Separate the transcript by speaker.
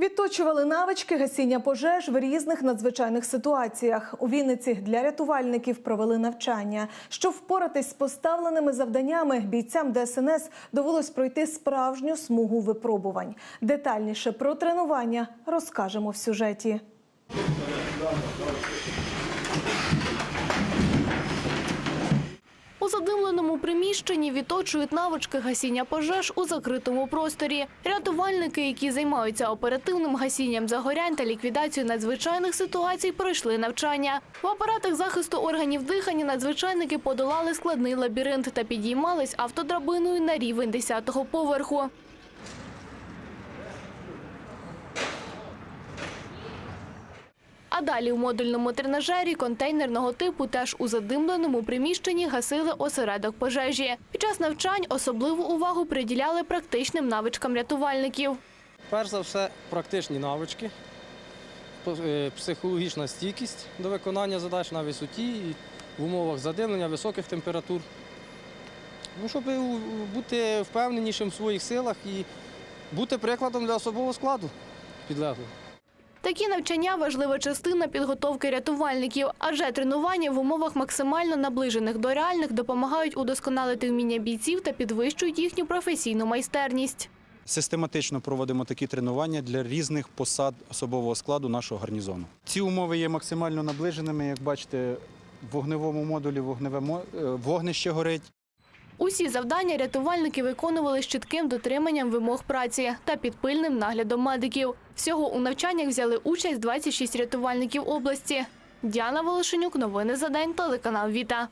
Speaker 1: Відточували навички гасіння пожеж в різних надзвичайних ситуаціях. У Вінниці для рятувальників провели навчання. Щоб впоратись з поставленими завданнями, бійцям ДСНС довелось пройти справжню смугу випробувань. Детальніше про тренування розкажемо в сюжеті.
Speaker 2: Задимленому приміщенні відточують навички гасіння пожеж у закритому просторі. Рятувальники, які займаються оперативним гасінням загорянь та ліквідацією надзвичайних ситуацій, пройшли навчання. В апаратах захисту органів дихання надзвичайники подолали складний лабіринт та підіймались автодрабиною на рівень 10-го поверху. Далі у модульному тренажері контейнерного типу теж у задимленому приміщенні гасили осередок пожежі. Під час навчань особливу увагу приділяли практичним навичкам рятувальників.
Speaker 3: Перш за все, практичні навички, е, психологічна стійкість до виконання задач на висоті і в умовах задимлення високих температур. Ну, щоб бути впевненішим в своїх силах і бути прикладом для особового складу підлеглого.
Speaker 2: Такі навчання важлива частина підготовки рятувальників, адже тренування в умовах максимально наближених до реальних допомагають удосконалити вміння бійців та підвищують їхню професійну майстерність.
Speaker 4: Систематично проводимо такі тренування для різних посад особового складу нашого гарнізону. Ці умови є максимально наближеними. Як бачите, в вогневому модулі вогневе е, вогнище горить.
Speaker 2: Усі завдання рятувальники виконували з чітким дотриманням вимог праці та під пильним наглядом медиків. Всього у навчаннях взяли участь 26 рятувальників області. Діана Волошенюк, новини за день, телеканал Віта.